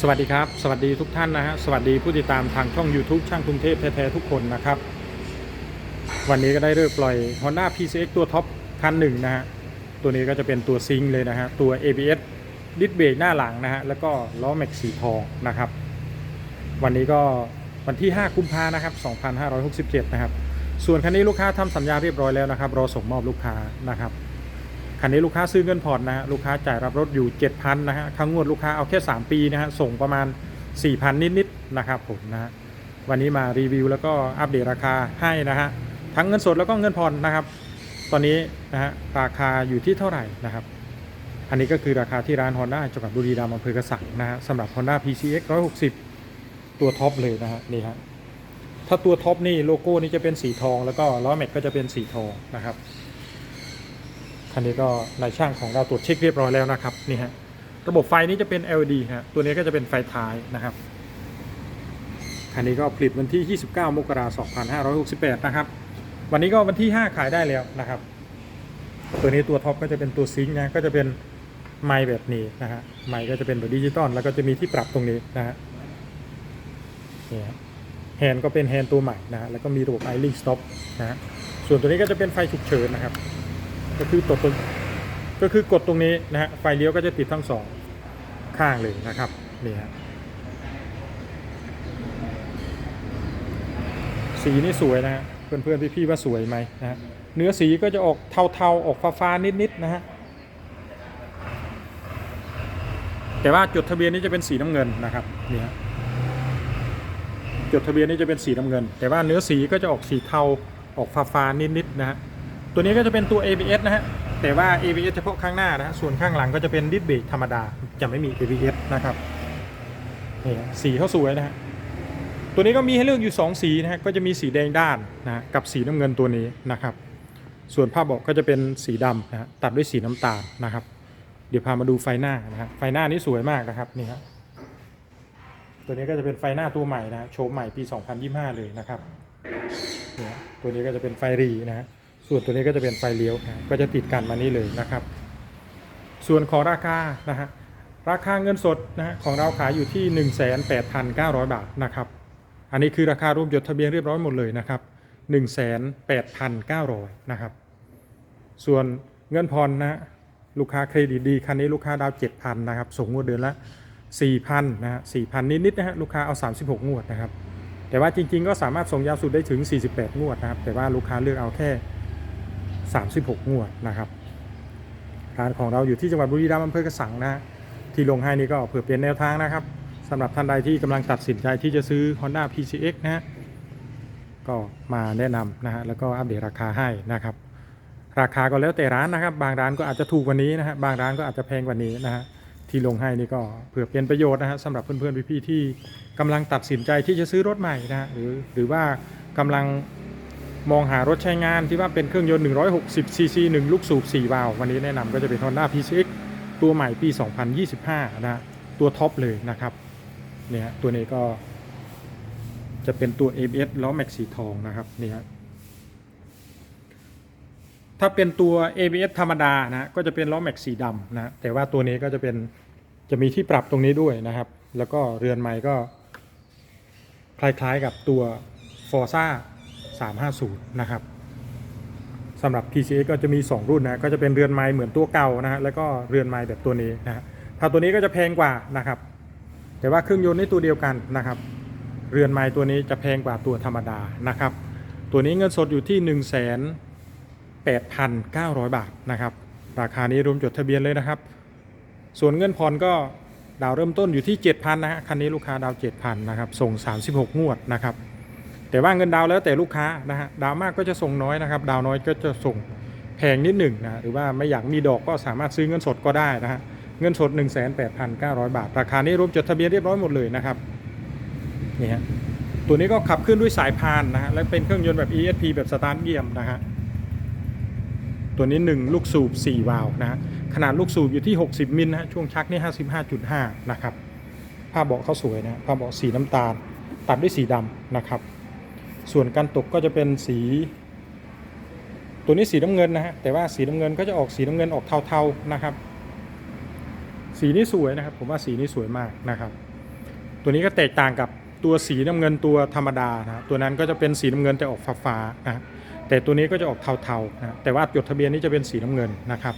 สวัสดีครับ สวัสดีทุกท่านนะฮะสวัสดีผู้ติดตามทางช่อง YouTube ช่างกรุงเทพแท้ๆทุกคนนะครับ วันนี้ก็ได้เลิกปล่อย Honda PCX ตัวท็อปคันหนึ่งนะฮะตัวนี้ก็จะเป็นตัวซิงค์เลยนะฮะตัว ABS ดิสเบรกหน้าหลังนะฮะแล้วก็ล้อแม็กสีทองนะครับ วันนี้ก็วันที่ 5 กุมภานะครับ 2567 นะครับ ส่วนคันนี้ลูกค้าทำสัญญาเรียบร้อยแล้วนะครับรอส่งมอบลูกค้านะครับ คันนี้ลูกค้าซื้อเงินผ่อนนะฮะลูกค้าจ่ายรับรถอยู่ 7,000นะฮะครั้งงวดลูกค้าเอาแค่ 3 ปีนะฮะส่งประมาณ 4,000 นิดๆนะครับผมนะฮะวันนี้มารีวิวแล้วก็อัปเดตราคาให้นะฮะทั้งเงินสดแล้วก็เงินผ่อนนะครับ ตอนนี้นะฮะราคาอยู่ที่เท่าไหร่นะครับอันนี้ก็คือราคาที่ร้าน Honda จังหวัดบุรีรัมย์อำเภอกระสังนะฮะสำหรับ Honda PCX 160 ตัวท็อปเลยนะฮะนี่ฮะถ้าตัวท็อปนี่โลโก้นี่จะเป็นสีทองแล้วก็ล้อแม็กก็จะเป็นสีทองนะครับ คันนี้ก็นายช่างของเราตรวจเช็คเรียบร้อยแล้วนะครับนี่ฮะระบบไฟนี้จะเป็น LED ฮะตัวนี้ก็จะเป็นไฟท้ายนะครับคันนี้ก็ผลิตวันที่ 29 มกราคม 2568 นะครับ วันนี้ก็วันที่ 5 ขายได้แล้วนะครับ ตัวนี้ตัวท็อปก็จะเป็นตัวซิงค์นะ ก็จะเป็นไมค์แบบนี้นะฮะ ไมค์ก็จะเป็นแบบดิจิตอล แล้วก็จะมีที่ปรับตรงนี้นะฮะนี่ฮะแฮนด์ก็เป็นแฮนด์ตัวใหม่นะฮะ แล้วก็มีระบบ i l i n k stop นะฮะ ส่วนตัวนี้ก็จะเป็นไฟฉุกเฉินนะครับ ก็คือกดตรงก็คือกดตรงนี้นะฮะไฟเลี้ยวก็จะติดทั้งสองข้างเลยนะครับนี่ฮะสีนี่สวยนะฮะเพื่อนๆพี่ๆว่าสวยไหมนะฮะเนื้อสีก็จะออกเทาๆออกฟ้าๆนิดๆนะฮะแต่ว่าจดทะเบียนนี้จะเป็นสีน้ำเงินนะครับนี่ฮะจดทะเบียนนี้จะเป็นสีน้ำเงิน แต่ว่าเนื้อสีก็จะออกสีเทาออกฟ้าๆนิดๆนะฮะ ตัวนี้ก็จะเป็นตัว ABS นะฮะ แต่ว่า ABS เฉพาะข้างหน้านะฮะส่วนข้างหลังก็จะเป็นดิสเบรกธรรมดา จะไม่มี ABS นะครับนี่สีเขาสวยนะฮะ ตัวนี้ก็มีให้เลือกอยู่ 2 สีนะฮะ ก็จะมีสีแดงด้านนะกับสีน้ำเงินตัวนี้นะครับ ส่วนผ้าเบาะก็จะเป็นสีดำนะฮะ ตัดด้วยสีน้ำตาลนะครับ เดี๋ยวพามาดูไฟหน้านะฮะ ไฟหน้านี้สวยมากนะครับนี่ครับตัวนี้ก็จะเป็นไฟหน้าตัวใหม่นะโฉมใหม่ปี 2025 เลยนะครับเนี่ยตัวนี้ก็จะเป็นไฟรีนะฮะ ส่วนตัวนี้ก็จะเป็นไฟเลี้ยวนะก็จะติดกันมานี่เลยนะครับ ส่วนของราคานะฮะราคาเงินสดนะฮะของเราขายอยู่ที่ 18,900 บาทนะครับ อันนี้คือราคารวมจดทะเบียนเรียบร้อยหมดเลยนะครับ 18,900นะครับ ส่วนเงินผ่อนนะลูกค้าเครดิตดีคันนี้ลูกค้าดาวน์7,000นะครับส่งงวดเดือนละ 4,000นะฮะ4,000 นิดๆนะฮะลูกค้าเอา 36 งวดนะครับ แต่ว่าจริงๆก็สามารถส่งยาวสุดได้ถึง 48 งวดนะครับ แต่ว่าลูกค้าเลือกเอาแค่ 36 งวดนะครับร้านของเราอยู่ที่จังหวัดบุรีรัมย์อำเภอกระสังนะฮะที่ลงให้นี่ก็เผื่อเป็นแนวทางนะครับสำหรับท่านใดที่กำลังตัดสินใจที่จะซื้อ Honda PCX นะฮะก็มาแนะนำนะฮะแล้วก็อัปเดตราคาให้นะครับ ราคาก็แล้วแต่ร้านนะครับ บางร้านก็อาจจะถูกกว่านี้นะฮะบางร้านก็อาจจะแพงกว่านี้นะฮะที่ลงให้นี่ก็เผื่อเป็นประโยชน์นะฮะสำหรับเพื่อนๆพี่ๆที่กำลังตัดสินใจที่จะซื้อรถใหม่นะฮะหรือหรือว่ากำลัง มองหารถใช้งานที่ว่าเป็นเครื่องยนต์ 160 ซีซี1ลูกสูบ4วาล์ววันนี้แนะนำก็จะเป็น Honda PCX ตัวใหม่ปี 2025 นะฮะตัวท็อปเลยนะครับเนี่ยตัวนี้ก็จะเป็นตัว ABS ล้อแม็กสีทองนะครับนี่ฮะถ้าเป็นตัว ABS ธรรมดานะก็จะเป็นล้อแม็กสีดำนะแต่ว่าตัวนี้ก็จะเป็นจะมีที่ปรับตรงนี้ด้วยนะครับ แล้วก็เรือนไม้ก็คล้ายๆกับตัว Forza 350 นะครับสำหรับ PCX ก็จะมี 2 รุ่นนะก็จะเป็นเรือนไม้เหมือนตัวเก่านะฮะแล้วก็เรือนไม้แบบตัวนี้นะฮะถ้าตัวนี้ก็จะแพงกว่านะครับ แต่ว่าเครื่องยนต์นี่ตัวเดียวกันนะครับ เรือนไม้ตัวนี้จะแพงกว่าตัวธรรมดานะครับ ตัวนี้เงินสดอยู่ที่ 1 8 9 0 0 บาทนะครับ ราคานี้รวมจดทะเบียนเลยนะครับ ส่วนเงินผ่อนก็ดาวเริ่มต้นอยู่ที่ 7,000นะฮะคันนี้ลูกค้าดาว 7,000นะครับส่ง 36 งวดนะครับ แต่ว่าเงินดาวแล้วแต่ลูกค้านะฮะดาวมากก็จะส่งน้อยนะครับ ดาวน้อยก็จะส่งแพงนิดหนึ่งนะหรือว่าไม่อยากมีดอกก็สามารถซื้อเงินสดก็ได้นะฮะเงินสด 18,900 บาท ราคานี้รวมจดทะเบียนเรียบร้อยหมดเลยนะครับนี่ฮะตัวนี้ก็ขับเคลื่อนด้วยสายพานนะฮะและเป็นเครื่องยนต์แบบ ESP แบบสตาร์ทเกียมนะฮะตัวนี้ 1 ลูกสูบ 4 วาล์วนะฮะขนาดลูกสูบอยู่ที่ 60 มิลนะฮะช่วงชักนี่ 55.5 นะครับผ้าเบาะเขาสวยนะผ้าเบาะสีน้ำตาล ตัดด้วยสีดำนะครับ ส่วนการตกก็จะเป็นสี ตัวนี้สีน้ำเงินนะฮะแต่ว่าสีน้ำเงินก็จะออกสีน้ำเงินออกเทาๆนะครับ สีนี้สวยนะครับ ผมว่าสีนี้สวยมากนะครับ ตัวนี้ก็แตกต่างกับตัวสีน้ำเงินตัวธรรมดานะตัวนั้นก็จะเป็นสีน้ำเงินแต่ออกฟ้าๆนะแต่ตัวนี้ก็จะออกเทาๆนะแต่ว่าจดทะเบียนนี้จะเป็นสีน้ำเงินนะครับ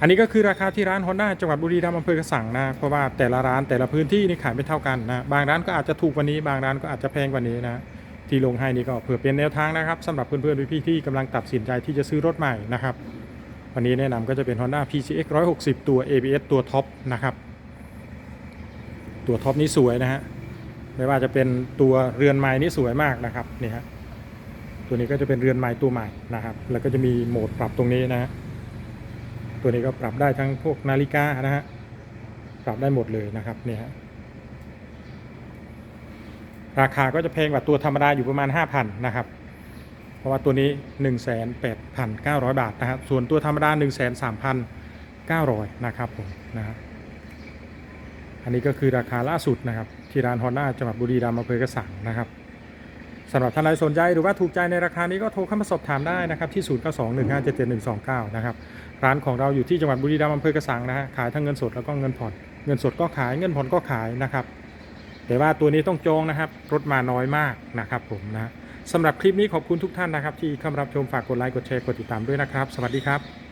อันนี้ก็คือราคาที่ร้าน Honda จังหวัดบุรีรัมย์อำเภอกระสังนะเพราะว่าแต่ละร้านแต่ละพื้นที่นี่ขายไม่เท่ากันนะบางร้านก็อาจจะถูกกว่านี้ บางร้านก็อาจจะแพงกว่านี้นะ ที่ลงให้นี่ก็เผื่อเป็นแนวทางนะครับสำหรับเพื่อนๆพี่ๆที่กำลังตัดสินใจที่จะซื้อรถใหม่นะครับวันนี้แนะนำก็จะเป็น Honda PCX 160 ตัว ABS ตัวท็อปนะครับตัวท็อปนี้สวยนะฮะไม่ว่าจะเป็นตัวเรือนไม้นี่สวยมากนะครับนี่ฮะตัวนี้ก็จะเป็นเรือนไม้ตัวใหม่นะครับ แล้วก็จะมีโหมดปรับตรงนี้นะฮะตัวนี้ก็ปรับได้ทั้งพวกนาฬิกานะฮะปรับได้หมดเลยนะครับนี่ฮะ ราคาก็จะแพงกว่าตัวธรรมดาอยู่ประมาณ 5,000 นะครับ เพราะว่าตัวนี้ 18,900 บาทนะครับ ส่วนตัวธรรมดา 13,900 นะครับผมนะฮะอันนี้ก็คือราคาล่าสุดนะครับ ที่ร้านฮอนด้าจังหวัดบุรีรัมย์อำเภอกระสังนะครับสำหรับท่านใดสนใจหรือว่าถูกใจในราคานี้ก็โทรเข้ามาสอบถามได้นะครับที่ 0921577129 นะครับ ร้านของเราอยู่ที่จังหวัดบุรีรัมย์อำเภอกระสังนะฮะขายทั้งเงินสดแล้วก็เงินผ่อน เงินสดก็ขายเงินผ่อนก็ขายนะครับ แต่ว่าตัวนี้ต้องจองนะครับ รถมาน้อยมากนะครับผมนะสำหรับคลิปนี้ขอบคุณทุกท่านนะครับ ที่เข้ามารับชมฝากกดไลค์กดแชร์กดติดตามด้วยนะครับ สวัสดีครับ